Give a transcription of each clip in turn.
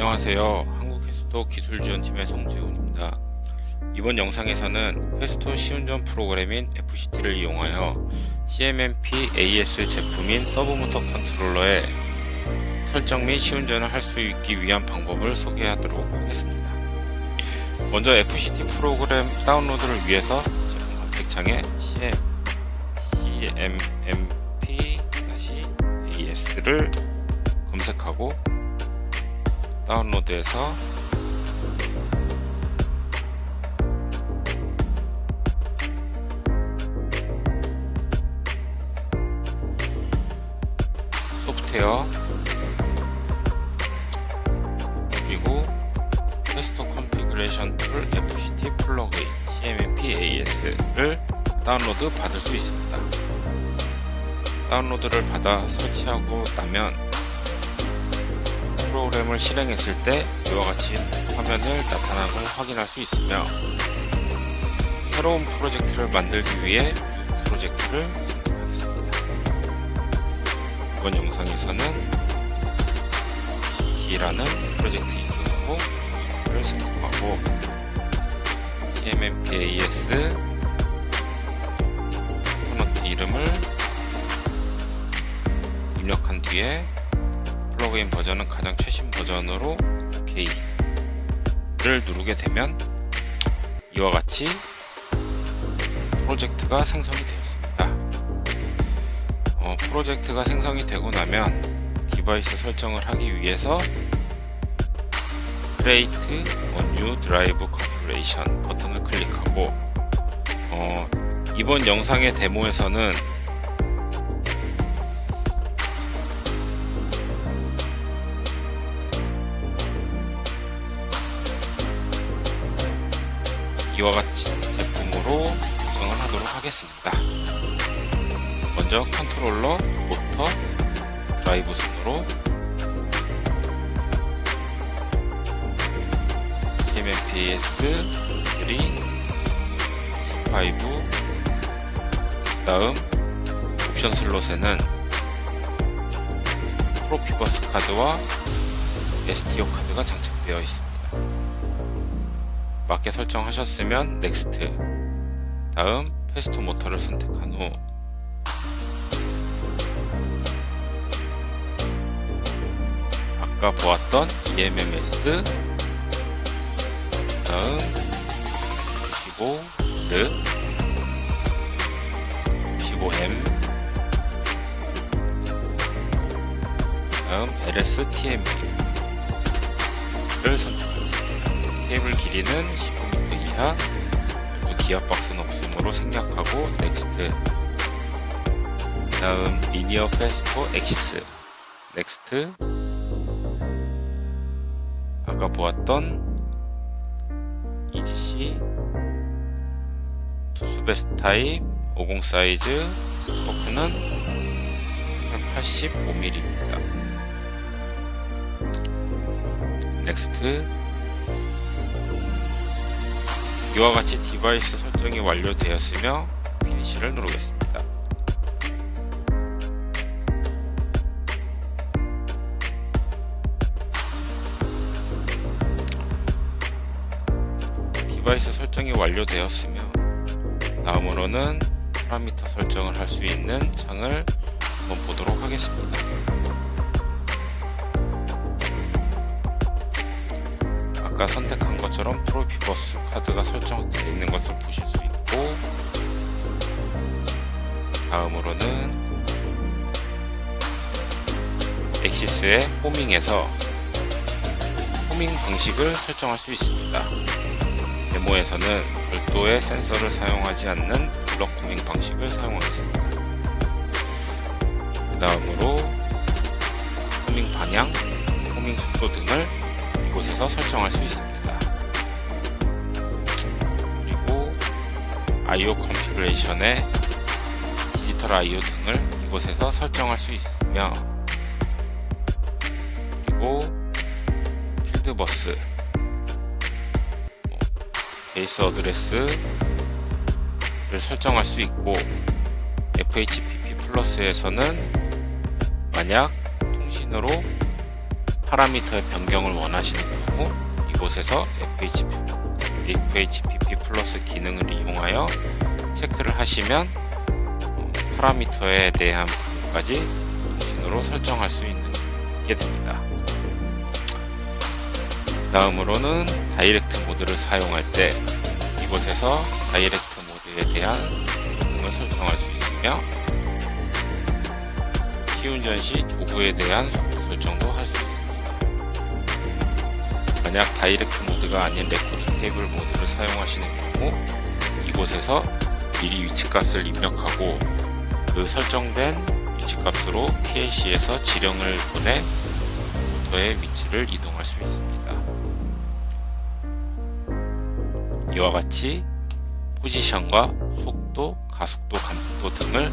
안녕하세요. 한국회수도 기술지원팀의 송재훈입니다. 이번 영상에서는 회수도 시운전 프로그램인 FCT를 이용하여 CMMP AS 제품인 서브모터 컨트롤러의 설정 및 시운전을 할 수 있기 위한 방법을 소개하도록 하겠습니다. 먼저 FCT 프로그램 다운로드를 위해서 제품 검색창에 CMMP-AS를 검색하고 다운로드해서 소프트웨어 그리고 테스트 컨피그레이션 툴 FCT 플러그인 CMMP AS를 다운로드 받을 수 있습니다. 다운로드를 받아 설치하고 나면 프로그램을 실행했을 때 이와 같이 화면을 나타나는 걸 확인할 수 있으며 새로운 프로젝트를 만들기 위해 프로젝트를 선택하겠습니다. 이번 영상에서는 T라는 프로젝트 이름으로 를 선택하고 CMMP AS 컴포넌트 이름을 입력한 뒤에 플러그인 버전은 가장 최신 버전으로 OK를 누르게 되면 이와 같이 프로젝트가 생성이 되었습니다. 어, 프로젝트가 생성이 되고 나면 디바이스 설정을 하기 위해서 Create a New Drive Configuration 버튼을 클릭하고 어, 이번 영상의 데모에서는 이와 같이 제품으로 구성을 하도록 하겠습니다. 먼저 컨트롤러, 모터, 드라이브 순으로 CMMPS 3, 5 다음 옵션 슬롯에는 프로피버스 카드와 STO 카드가 장착되어 있습니다. 맞게 설정하셨으면 넥스트. 다음 패스트 모터를 선택한 후. 아까 보았던 EMMS 다음 15S 15M 다음 LSTM를 선택 케이블 길이는 15m 이하 또 기어박스는 없으므로 생략하고 넥스트. 다음 리니어 페스토 엑시스. 넥스트. 아까 보았던 EGC 투스베스트 타입 50 사이즈 스코프는 185mm입니다 넥스트 이와 같이 디바이스 설정이 완료되었으며 피니시를 누르겠습니다. 디바이스 설정이 완료되었으며 다음으로는 파라미터 설정을 할 수 있는 창을 한번 보도록 하겠습니다. 아까 선택한 것처럼 프로피버스 카드가 설정되어 있는 것을 보실 수 있고 다음으로는 엑시스의 호밍에서 호밍 방식을 설정할 수 있습니다. 데모에서는 별도의 센서를 사용하지 않는 블럭 호밍 방식을 사용하겠습니다. 그 다음으로 호밍 방향, 호밍 속도 등을 이 곳에서 설정할 수 있습니다. 그리고 I/O 컨피그레이션의 디지털 I/O 등을 이곳에서 설정할 수 있으며 그리고 필드 버스, 뭐, 베이스 어드레스를 설정할 수 있고 FHPP 플러스에서는 만약 통신으로 파라미터의 변경을 원하시는 경우 이곳에서 FHP, FHPP 플러스 기능을 이용하여 체크를 하시면 어, 파라미터에 대한 부분까지 통신으로 설정할 수 있게 됩니다. 다음으로는 다이렉트 모드를 사용할 때 이곳에서 다이렉트 모드에 대한 부분을 설정할 수 있으며 시운전 시 조구에 대한 설정도 할 수 있습니다. 만약 다이렉트 모드가 아닌 레코드 테이블 모드를 사용하시는 경우 이곳에서 미리 위치값을 입력하고 그 설정된 위치값으로 PLC에서 지령을 보내 모터의 위치를 이동할 수 있습니다. 이와 같이 포지션과 속도, 가속도, 감속도 등을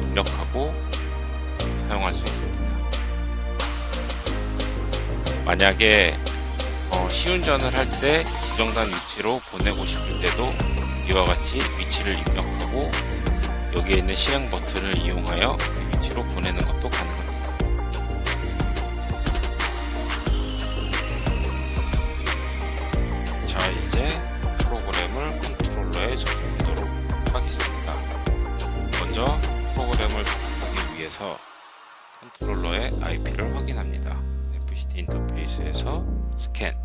입력하고 사용할 수 있습니다. 만약에 어, 시운전을 할 때 지정된 위치로 보내고 싶을 때도 이와 같이 위치를 입력하고 여기에 있는 실행 버튼을 이용하여 그 위치로 보내는 것도 가능합니다. 자 이제 프로그램을 컨트롤러에 접속하도록 하겠습니다. 먼저 프로그램을 접속하기 위해서 컨트롤러의 IP를 확인합니다. FCT 인터페이스 에서 스캔을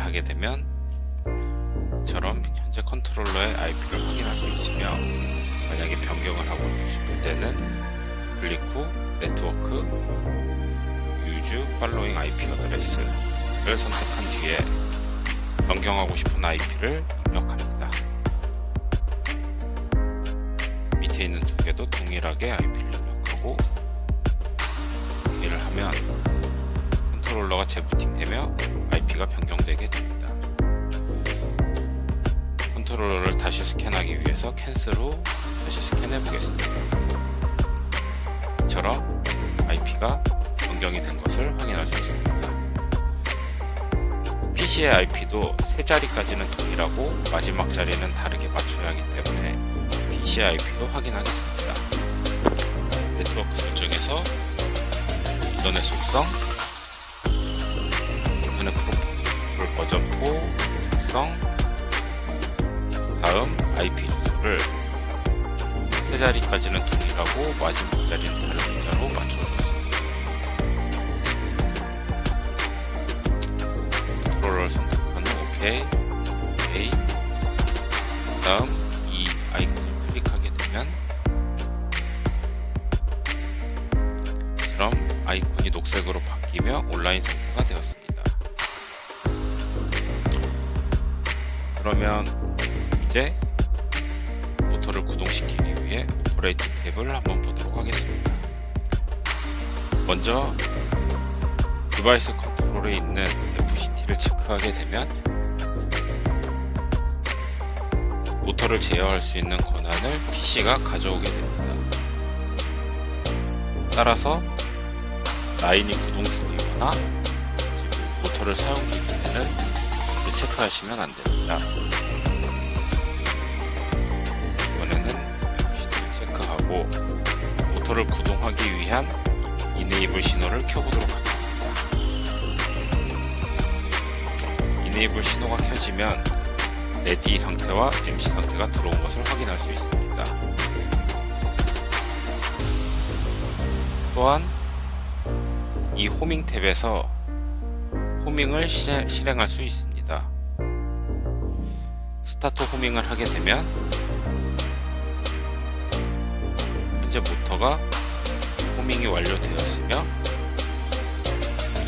하게 되면 이처럼 현재 컨트롤러의 IP를 확인할 수 있으며 만약에 변경을 하고 싶을 때는 후 네트워크 유즈 팔로잉 IP 어드레스를 선택한 뒤에 변경하고 싶은 IP를 입력합니다. 밑에 있는 두 개도 동일하게 IP를 입력하고 동의를 하면 컨트롤러가 재부팅되며 IP가 변경되게 됩니다. 컨트롤러를 다시 스캔하기 위해서 캔슬 후 다시 스캔해 보겠습니다. 이처럼 IP가 변경이 된 것을 확인할 수 있습니다. PC의 IP도 세 자리까지는 동일하고 마지막 자리는 다르게 맞춰야 하기 때문에 PC의 IP도 확인하겠습니다. 네트워크 설정에서 인터넷 속성, 인터넷 프로토콜 버전 4 속성, 다음 IP 주소를 세 자리까지는 동일하고 마지막 자리는 다른 숫자로 맞춰주겠습니다. 컨트롤러를 선택한 후 OK, OK. 다음 이 아이콘을 클릭하게 되면 처럼 아이콘이 녹색으로 바뀌며 온라인 상태가 되었습니다. 그러면 이제 모터를 구동시키기 위해 오퍼레이팅 탭을 한번 보도록 하겠습니다. 먼저 디바이스 컨트롤에 있는 FCT를 체크하게 되면 모터를 제어할 수 있는 권한을 PC가 가져오게 됩니다. 따라서 라인이 구동 중이거나 모터를 사용 때는 체크하시면 안 됩니다. 이번에는 체크하고 모터를 구동하기 위한 이네이블 신호를 켜보도록 하겠습니다. 이네이블 신호가 켜지면 레디 상태와 MC 상태가 들어온 것을 확인할 수 있습니다. 또한 이 호밍 탭에서 호밍을 시- 실행할 수 있습니다. 스타트 호밍을 하게 되면 현재 모터가 호밍이 완료되었으며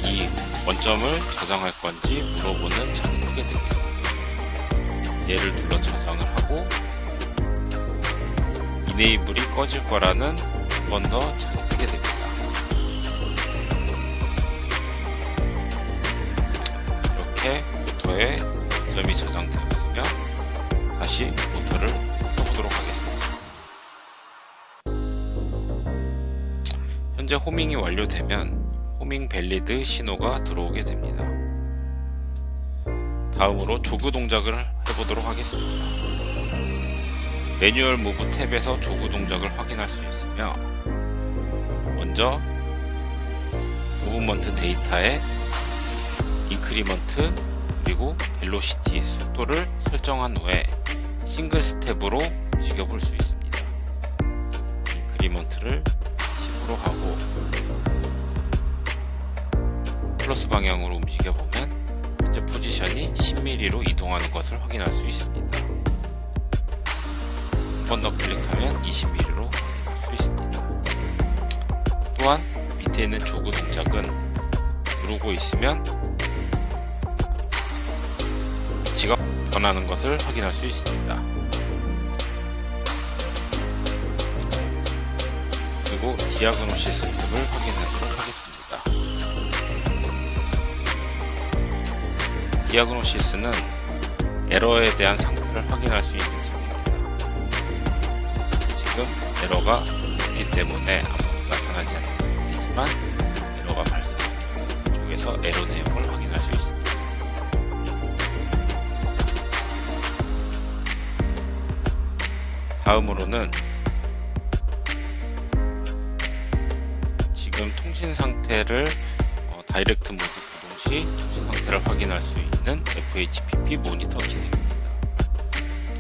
이 원점을 저장할 건지 물어보는 창이 뜨게 됩니다. 얘를 눌러 저장을 하고 이네이블이 꺼질 거라는 한번더 창 모터에 점이 저장되었으며 다시 모터를 켜보도록 하겠습니다. 현재 호밍이 완료되면 호밍 밸리드 신호가 들어오게 됩니다. 다음으로 조그 동작을 해보도록 하겠습니다. 매뉴얼 무브 탭에서 조그 동작을 확인할 수 있으며 먼저 무브먼트 데이터의 인크리먼트 그리고 벨로시티 속도를 설정한 후에 싱글 스텝으로 움직여 볼 수 있습니다. 인크리먼트를 10으로 하고 플러스 방향으로 움직여 보면 현재 포지션이 10mm로 이동하는 것을 확인할 수 있습니다. 한 번 더 클릭하면 20mm로 확인할 수 있습니다. 또한 밑에 있는 조그 동작은 누르고 있으면 위치가 변하는 것을 확인할 수 있습니다. 그리고 디아그노시스 탭을 확인하도록 하겠습니다. 디아그노시스는 에러에 대한 상태를 확인할 수 있는 창입니다. 지금 에러가 없기 때문에 아무것도 나타나지 않지만 에러가 발생 쪽에서 에러 내용을 확인할 수 있습니다. 다음으로는 지금 통신 상태를 어, 다이렉트 모드 구동 시 통신 상태를 확인할 수 있는 FHPP 모니터 기능입니다.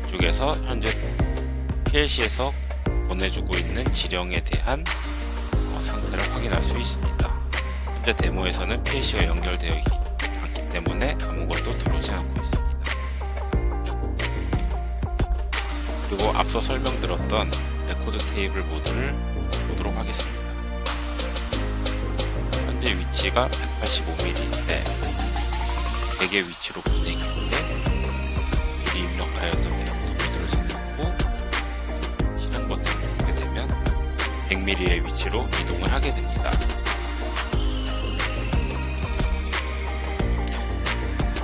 이쪽에서 현재 PLC에서 보내주고 있는 지령에 대한 어, 상태를 확인할 수 있습니다. 현재 데모에서는 PLC가 연결되어 있기 때문에 아무것도 들어오지 않고 있습니다. 그리고 앞서 설명드렸던 레코드 테이블 모드를 보도록 하겠습니다. 현재 위치가 185mm인데 100의 위치로 보내기 위해 미리 입력하였던 레코드 모드를 선택하고 실행 버튼을 누르게 되면 100mm의 위치로 이동을 하게 됩니다.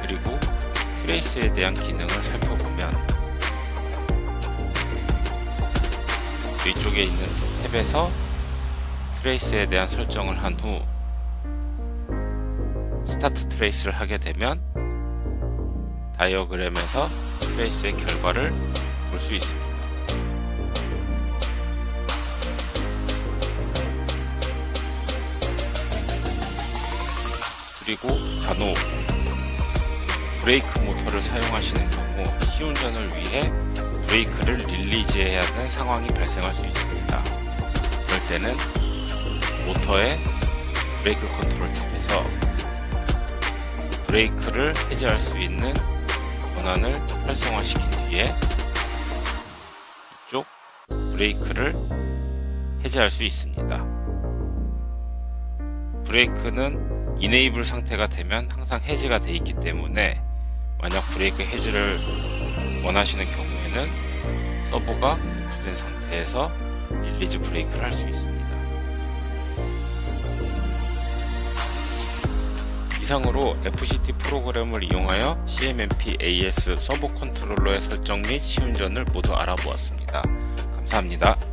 그리고 트레이스에 대한 기능을 살펴보면 위쪽에 있는 탭에서 트레이스에 대한 설정을 한 후 스타트 트레이스를 하게 되면 다이어그램에서 트레이스의 결과를 볼 수 있습니다. 그리고 간혹 브레이크 모터를 사용하시는 경우 시운전을 위해 브레이크를 릴리즈해야 하는 상황이 발생할 수 있습니다. 그럴 때는 모터의 브레이크 컨트롤 탭에서 브레이크를 해제할 수 있는 권한을 활성화시킨 뒤에 이쪽 브레이크를 해제할 수 있습니다. 브레이크는 이네이블 상태가 되면 항상 해제가 되어 있기 때문에 만약 브레이크 해제를 원하시는 경우 에는 서버가 오프된 상태에서 릴리즈 브레이크를 할 수 있습니다. 이상으로 FCT 프로그램을 이용하여 CMMP AS 서버 컨트롤러의 설정 및 시운전을 모두 알아보았습니다. 감사합니다.